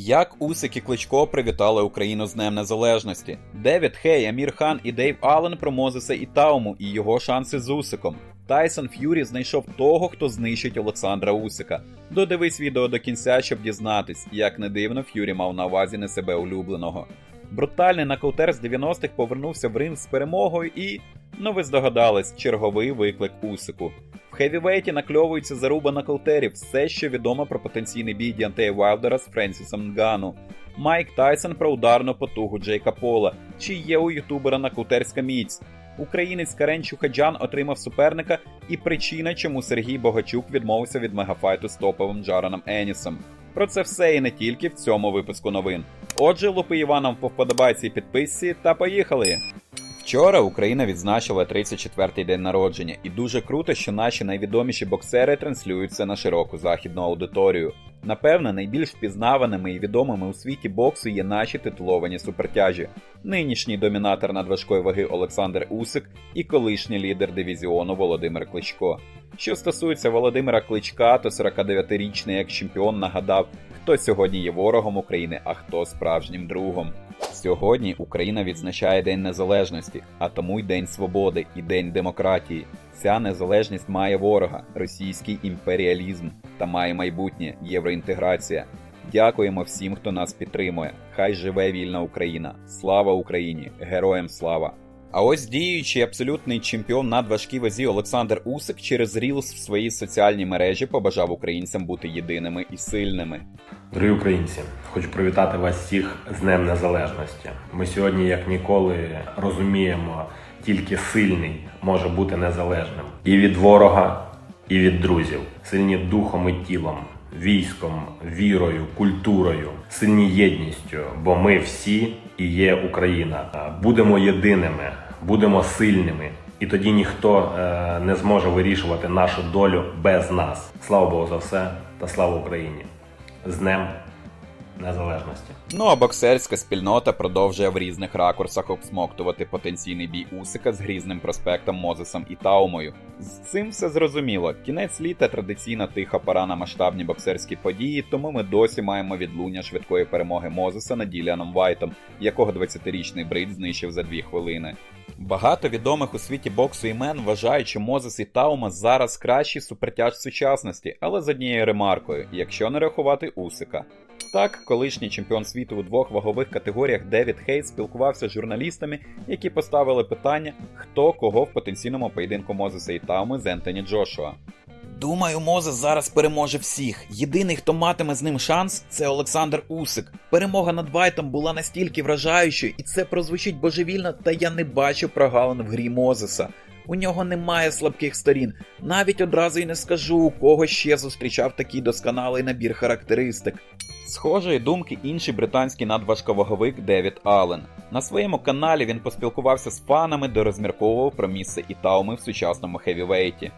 Як Усик і Кличко привітали Україну з Днем Незалежності? Девід Хей, Амір Хан і Дейв Аллен про Мозеса і Тауму і його шанси з Усиком. Тайсон Ф'юрі знайшов того, хто знищить Олександра Усика. Додивись відео до кінця, щоб дізнатись, як не дивно Ф'юрі мав на увазі не себе улюбленого. Брутальний нокаутер з 90-х повернувся в ринг з перемогою і, ну ви здогадались, черговий виклик Усику. Хевівейті накльовується заруба нокаутерів, все, що відомо про потенційний бій Діантея Вайлдера з Френсісом Нгану. Майк Тайсон про ударну потугу Джейка Пола, чи є у ютубера нокаутерська міць. Українець Карен Чухаджан отримав суперника, і причина, чому Сергій Богачук відмовився від мегафайту з топовим Джараном Енісом. Про це все і не тільки в цьому випуску новин. Отже, лупи Іваном по вподобайці і підписці та поїхали! Вчора Україна відзначила 34-й день народження, і дуже круто, що наші найвідоміші боксери транслюються на широку західну аудиторію. Напевне, найбільш впізнаваними і відомими у світі боксу є наші титуловані супертяжі. Нинішній домінатор надважкої ваги Олександр Усик і колишній лідер дивізіону Володимир Кличко. Що стосується Володимира Кличка, то 49-річний екс-чемпіон нагадав, хто сьогодні є ворогом України, а хто справжнім другом. Сьогодні Україна відзначає День Незалежності, а тому й День Свободи і День демократії. Ця незалежність має ворога, російський імперіалізм та має майбутнє євроінтеграція. Дякуємо всім, хто нас підтримує. Хай живе вільна Україна! Слава Україні! Героям слава! А ось діючий абсолютний чемпіон надважкій вазі Олександр Усик через Reels в своїй соціальній мережі побажав українцям бути єдиними і сильними. Дорогі українці, хочу привітати вас всіх з Днем Незалежності. Ми сьогодні, як ніколи, розуміємо, тільки сильний може бути незалежним і від ворога, і від друзів. Сильні духом і тілом, військом, вірою, культурою, сильні єдністю, бо ми всі і є Україна. Будемо єдиними, будемо сильними. І тоді ніхто е, не зможе вирішувати нашу долю без нас. Слава Богу за все та слава Україні! з Днем Незалежності. Ну а боксерська спільнота продовжує в різних ракурсах обсмоктувати потенційний бій Усика з грізним проспектом Мозесом і Таумою. З цим все зрозуміло. Кінець літа традиційна тиха пора на масштабні боксерські події, тому ми досі маємо відлуння швидкої перемоги Мозеса над Діліаном Вайтом, якого 20-річний брит знищив за дві хвилини. Багато відомих у світі боксу імен вважають, що Мозес і Таума зараз кращий супертяж сучасності, але з однією ремаркою, якщо не рахувати Усика. Так, колишній чемпіон світу у двох вагових категоріях Девід Хейт спілкувався з журналістами, які поставили питання, хто кого в потенційному поєдинку Мозеса і Тауми з Ентоні Джошуа. Думаю, Мозес зараз переможе всіх. Єдиний, хто матиме з ним шанс, це Олександр Усик. Перемога над Вайтом була настільки вражаючою, і це прозвучить божевільно, та я не бачу прогалин в грі Мозеса. У нього немає слабких сторін. Навіть одразу й не скажу, у кого ще зустрічав такий досконалий набір характеристик. Схожої думки інший британський надважковаговик Девід Аллен. На своєму каналі він поспілкувався з фанами, де розмірковував про місце Ітауми в сучасному хевівейті.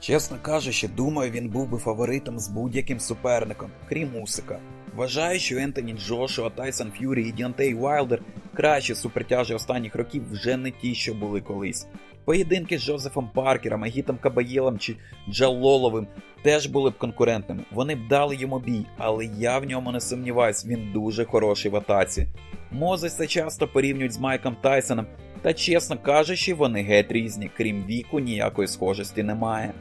Чесно кажучи, думаю, він був би фаворитом з будь-яким суперником, крім Усика. Вважаю, що Ентоні Джошуа, Тайсон Ф'юрі і Діантей Вайлдер кращі супертяжі останніх років вже не ті, що були колись. Поєдинки з Джозефом Паркером, Агітом Кабаєлом чи Джалоловим теж були б конкурентними. Вони б дали йому бій, але я в ньому не сумніваюсь, він дуже хороший в атаці. Мозеса часто порівнюють з Майком Тайсоном, та чесно кажучи, вони геть різні, крім віку, ніякої схожості немає.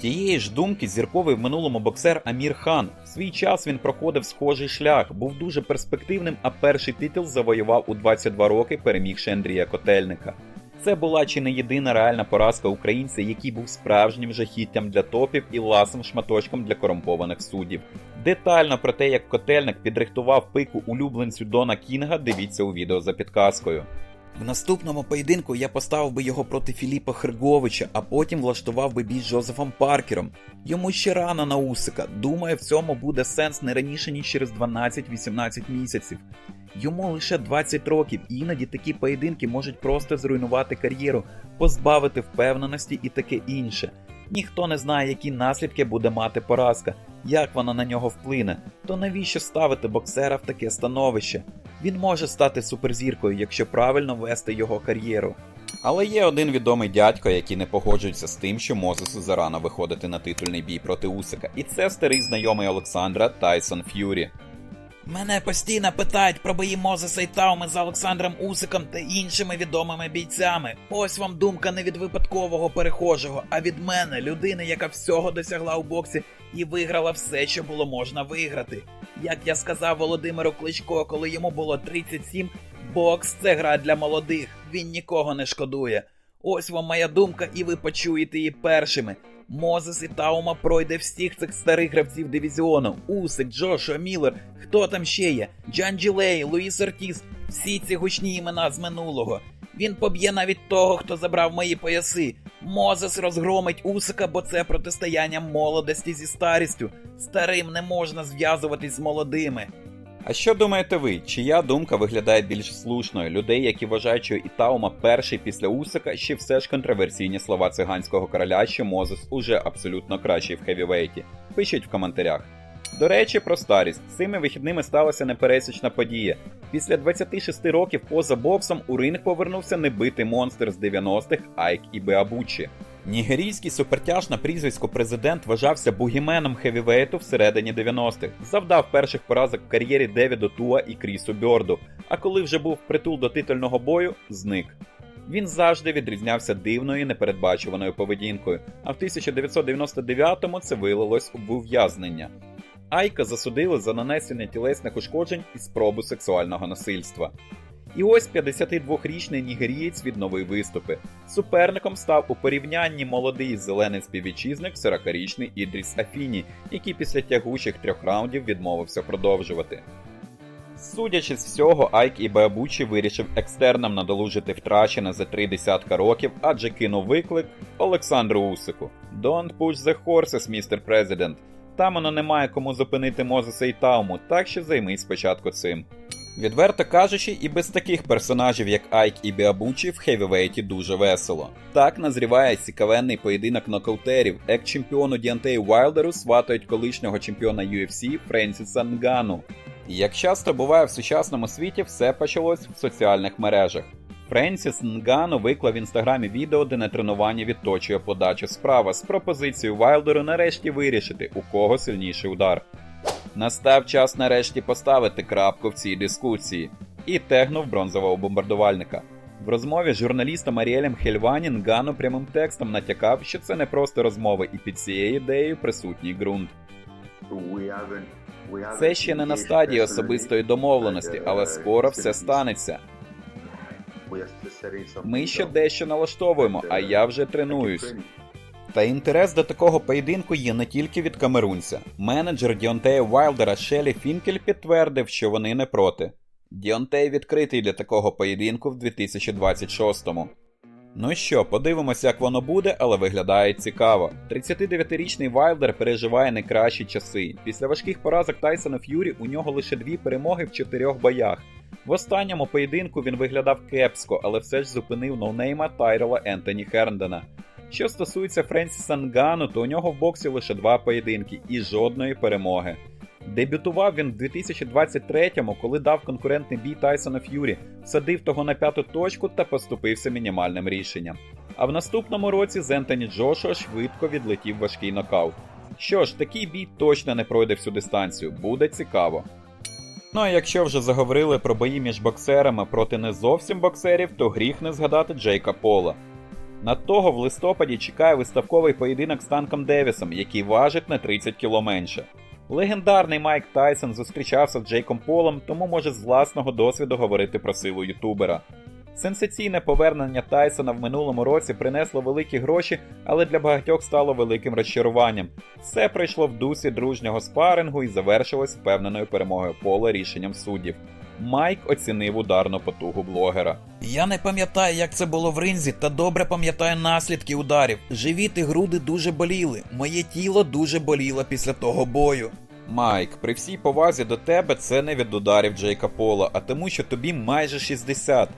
Тієї ж думки зірковий в минулому боксер Амір Хан. В свій час він проходив схожий шлях, був дуже перспективним, а перший титул завоював у 22 роки, перемігши Андрія Котельника. Це була чи не єдина реальна поразка українця, який був справжнім жахіттям для топів і ласим шматочком для корумпованих суддів. Детально про те, як котельник підрихтував пику улюбленцю Дона Кінга, дивіться у відео за підказкою. В наступному поєдинку я поставив би його проти Філіпа Херговича, а потім влаштував би бій з Джозефом Паркером. Йому ще рано на Усика. Думаю, в цьому буде сенс не раніше, ніж через 12-18 місяців. Йому лише 20 років, і іноді такі поєдинки можуть просто зруйнувати кар'єру, позбавити впевненості і таке інше. Ніхто не знає, які наслідки буде мати поразка, як вона на нього вплине, то навіщо ставити боксера в таке становище? Він може стати суперзіркою, якщо правильно вести його кар'єру. Але є один відомий дядько, який не погоджується з тим, що Мозесу зарано виходити на титульний бій проти Усика, і це старий знайомий Олександра Тайсон Ф'юрі. Мене постійно питають про бої Мозеса і Тауми з Олександром Усиком та іншими відомими бійцями. Ось вам думка не від випадкового перехожого, а від мене, людини, яка всього досягла у боксі і виграла все, що було можна виграти. Як я сказав Володимиру Кличко, коли йому було 37, бокс це гра для молодих, він нікого не шкодує. Ось вам моя думка, і ви почуєте її першими. Мозес і Таума пройде всіх цих старих гравців дивізіону. Усик, Джошуа, Міллер, хто там ще є? Джан Джилей, Луїс Ортіс, всі ці гучні імена з минулого. Він поб'є навіть того, хто забрав мої пояси. Мозес розгромить Усика, бо це протистояння молодості зі старістю. Старим не можна зв'язуватись з молодими. А що думаєте ви? Чия думка виглядає більш слушною? Людей, які вважають, що Ітаума перший після Усика, чи все ж контроверсійні слова циганського короля, що Мозес уже абсолютно кращий в хевівейті? Пишіть в коментарях. До речі, про старість. Цими вихідними сталася непересічна подія. Після 26 років поза боксом у ринг повернувся небитий монстр з 90-х Айк Ібеабучі. Нігерійський супертяж на прізвисько президент вважався бугіменом хевівейту всередині 90-х. Завдав перших поразок в кар'єрі Девіду Туа і Крісу Бьорду, а коли вже був притул до титульного бою, зник. Він завжди відрізнявся дивною непередбачуваною поведінкою, а в 1999-му це вилилось в ув'язнення. Айка засудили за нанесення тілесних ушкоджень і спробу сексуального насильства. І ось 52-річний нігерієць відновив виступи. Суперником став у порівнянні молодий зелений співвітчизник 40-річний Ідріс Афіні, який після тягучих трьох раундів відмовився продовжувати. Судячи з всього, Айк і Беабучі вирішив екстерном надолужити втрачене за три десятка років, адже кинув виклик Олександру Усику. Don't push the horses, Mr. President. Там воно немає кому зупинити Мозеса і Тауму, так що займись спочатку цим. Відверто кажучи, і без таких персонажів, як Айк і Біабучі, в хевівейті дуже весело. Так назріває цікавенний поєдинок нокаутерів. Екс-чемпіону Діантею Вайлдеру сватають колишнього чемпіона UFC Френсіса Нгану. І як часто буває в сучасному світі, все почалось в соціальних мережах. Френсіс Нгану виклав в інстаграмі відео, де на тренуванні відточує подачу справа з пропозицією Вайлдеру нарешті вирішити, у кого сильніший удар. Настав час нарешті поставити крапку в цій дискусії і тегнув бронзового бомбардувальника. В розмові з журналістом Аріелем Хельвані Нгану прямим текстом натякав, що це не просто розмови, і під цією ідеєю присутній ґрунт. Це ще не на стадії особистої домовленості, але скоро все станеться. Ми ще дещо налаштовуємо, а я вже тренуюсь. Та інтерес до такого поєдинку є не тільки від камерунця. Менеджер Діонтея Вайлдера Шелі Фінкель підтвердив, що вони не проти. Діонтей відкритий для такого поєдинку в 2026-му. Ну що, подивимося, як воно буде, але виглядає цікаво. 39-річний Вайлдер переживає найкращі часи. Після важких поразок Тайсона Ф'юрі у нього лише дві перемоги в чотирьох боях. В останньому поєдинку він виглядав кепсько, але все ж зупинив ноунейма Тайрела Ентоні Херндена. Що стосується Френсіса Нгану, то у нього в боксі лише два поєдинки і жодної перемоги. Дебютував він в 2023-му, коли дав конкурентний бій Тайсона Ф'юрі, всадив того на п'яту точку та поступився мінімальним рішенням. А в наступному році з Ентоні Джошуа швидко відлетів важкий нокаут. Що ж, такий бій точно не пройде всю дистанцію, буде цікаво. Ну а якщо вже заговорили про бої між боксерами проти не зовсім боксерів, то гріх не згадати Джейка Пола. На того в листопаді чекає виставковий поєдинок з Танком Девісом, який важить на 30 кіло менше. Легендарний Майк Тайсон зустрічався з Джейком Полом, тому може з власного досвіду говорити про силу ютубера. Сенсаційне повернення Тайсона в минулому році принесло великі гроші, але для багатьох стало великим розчаруванням. Все пройшло в дусі дружнього спарингу і завершилось впевненою перемогою Пола рішенням суддів. Майк оцінив ударну потугу блогера. Я не пам'ятаю, як це було в ринзі, та добре пам'ятаю наслідки ударів. Живіт і груди дуже боліли. Моє тіло дуже боліло після того бою. Майк, при всій повазі до тебе це не від ударів Джейка Пола, а тому, що тобі майже 60.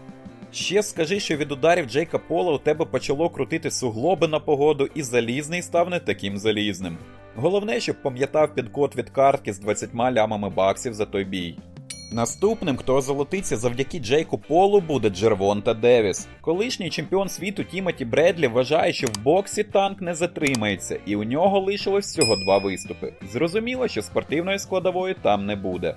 Ще скажи, що від ударів Джейка Пола у тебе почало крутити суглоби на погоду, і залізний став не таким залізним. Головне, щоб пам'ятав підкод від картки з 20 лямами баксів за той бій. Наступним, хто озолотиться завдяки Джейку Полу, буде Джервонта Девіс. Колишній чемпіон світу Тімоті Бредлі вважає, що в боксі танк не затримається, і у нього лишилось всього два виступи. Зрозуміло, що спортивної складової там не буде.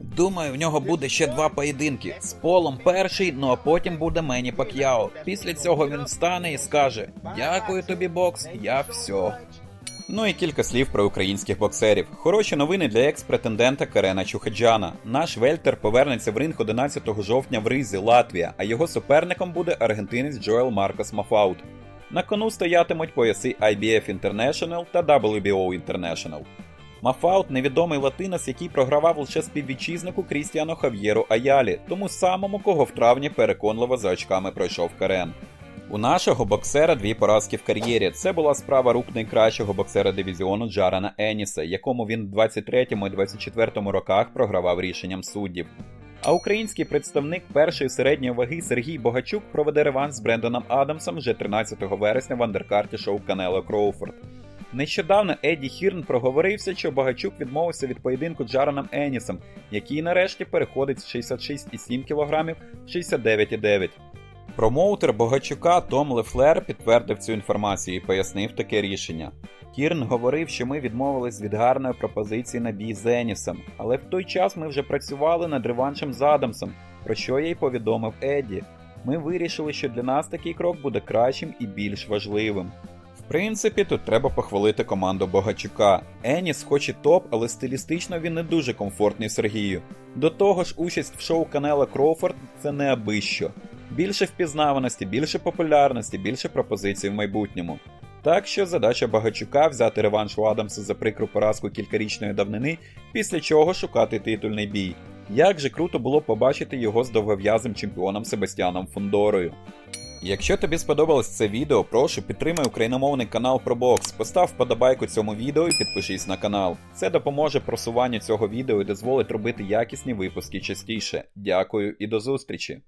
Думаю, в нього буде ще два поєдинки. З полом перший, ну а потім буде Мені Пак'яо. Після цього він встане і скаже: Дякую тобі, бокс, я все. Ну і кілька слів про українських боксерів. Хороші новини для екс-претендента Карена Чухаджана. Наш Вельтер повернеться в ринг 11 жовтня в Ризі, Латвія, а його суперником буде аргентинець Джоел Маркос Мафаут. На кону стоятимуть пояси IBF International та WBO International. Мафаут невідомий латинос, який програвав лише співвітчизнику Крістіану Хав'єру Аялі, тому самому, кого в травні переконливо за очками пройшов Карен. У нашого боксера дві поразки в кар'єрі. Це була справа рук найкращого боксера дивізіону Джарана Еніса, якому він в 23-му і 24-му роках програвав рішенням суддів. А український представник першої середньої ваги Сергій Богачук проведе реванш з Брендоном Адамсом вже 13 вересня в андеркарті шоу Канело Кроуфорд. Нещодавно Едді Хірн проговорився, що Богачук відмовився від поєдинку Джараном Енісом, який нарешті переходить з 66,7 кг в 69,9 Промоутер Богачука Том Лефлер підтвердив цю інформацію і пояснив таке рішення. Кірн говорив, що ми відмовились від гарної пропозиції на бій з Енісом, але в той час ми вже працювали над реваншем з Адамсом, про що я й повідомив Едді. Ми вирішили, що для нас такий крок буде кращим і більш важливим. В принципі, тут треба похвалити команду Богачука. Еніс хоч і топ, але стилістично він не дуже комфортний Сергію. До того ж, участь в шоу Канела Кроуфорд це не аби. Більше впізнаваності, більше популярності, більше пропозицій в майбутньому. Так що задача Багачука взяти реванш у Адамса за прикру поразку кількарічної давнини, після чого шукати титульний бій. Як же круто було побачити його з довгов'язим чемпіоном Себастьяном Фондорою. Якщо тобі сподобалось це відео, прошу підтримай україномовний канал про бокс, постав вподобайку цьому відео і підпишись на канал. Це допоможе просуванню цього відео і дозволить робити якісні випуски частіше. Дякую і до зустрічі!